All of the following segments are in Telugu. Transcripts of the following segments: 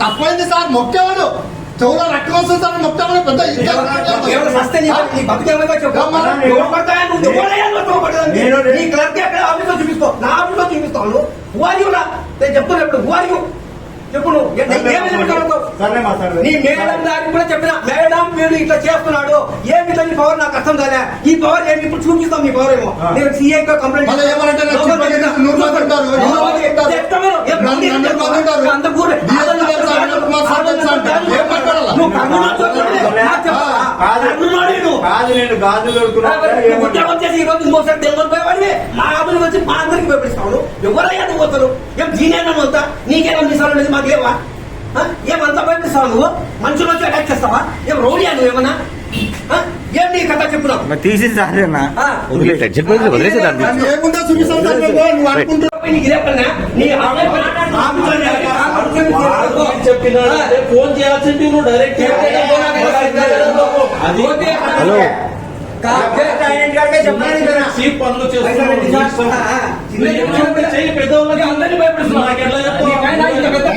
తప్పైంది సార్ మొక్కేవాడు. చెవులో రక్తం వస్తుంది సార్ మొక్కేవాడు పెద్ద చూపిస్తాను చూపిస్తాను చెప్తున్నా ఇప్పుడు చెప్పు నీ మేడం గారికి కూడా చెప్పిన మేడం వీడు ఇట్లా చేస్తున్నాడు. ఏమి నీ పవర్ నాకు అర్థం కాలే. ఈ పవర్ ఏమి ఇప్పుడు చూపిస్తాం మీ పవర్ ఏమో. నేను సీఏ కంప్లైంట్ గాజులు దొరుకుతున్నా ఉద్యోగం చేసి ఈ రోజు ఇంకోసారి డెలివరీ పోయేవాడివి మా ఆమెను వచ్చి మా అందరికి పంపిస్తాను ఎవరయ్యా నువ్వు పోతారు? ఏం జీనేనా అంతా నీకేనా మిసాలు అనేది మాకు లేవా? ఆ? ఏమంతా పంపిస్తావు నువ్వు? మనుషులు వచ్చి అటాక్ చేస్తావా? ఏం రౌడియా నువ్వు ఏమన్నా? ఏం నీ కథ నాకు ఫోన్ చేయాల్సింది నువ్వు డైరెక్ట్ అది హలో. పనులు చేస్తున్నావు చెయ్యి పెద్దవాళ్ళకి అందరినీ భయపెడుతున్నావు నాకు ఎట్లా నీకైనా ఇంత పెద్ద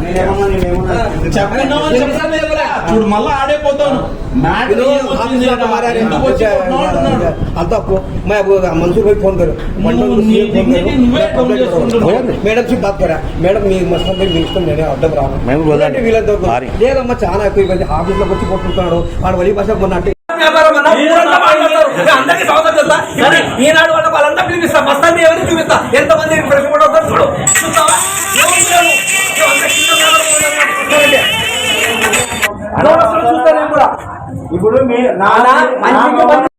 నేనేమన్నా నేనేమన్నా చెప్పినావా చెప్తాను ఎవరా? చూడు మళ్ళా ఆడైపోతాను మ్యాట్ ఎందుకు వచ్చి కొట్టినావు అంటున్నాడు. आता आपको मैं अब मंसूर भाई फोन करो నువ్వు నీ dignity నువ్వే కౌంట్ చేసుకుంటున్నావు. మేడం సి బాత్ కరా మేడం మీ మస్తు మీ ఇష్టం నేనే అర్థం రాను మేము వదలండి. వీళ్ళతో భారీ. లేదమ్మా చాలా ఎక్కువ ఇబ్బంది ఆఫీస్లోకి వచ్చి కొట్టుకుంటున్నాడు వాడు వలి భాష మొన్న అంటే అందరికీ స్వాగతం చెప్తా ఇప్పుడు ఈనాడు వాళ్ళ వాళ్ళంతా పిలిపిస్తా. మస్తాన్ని ఎవరిని చూపిస్తా? ఎంత మంది ఫ్రెష్ కూడా అవుతారు చూడు. చూస్తావా? ఎవరు లేరు. నువ్వు అంత కింద నిలబడి ఉన్నావు. చూడండి. చూస్తా నేను కూడా. ఇప్పుడు మీ నా నా- మంచిగా నా-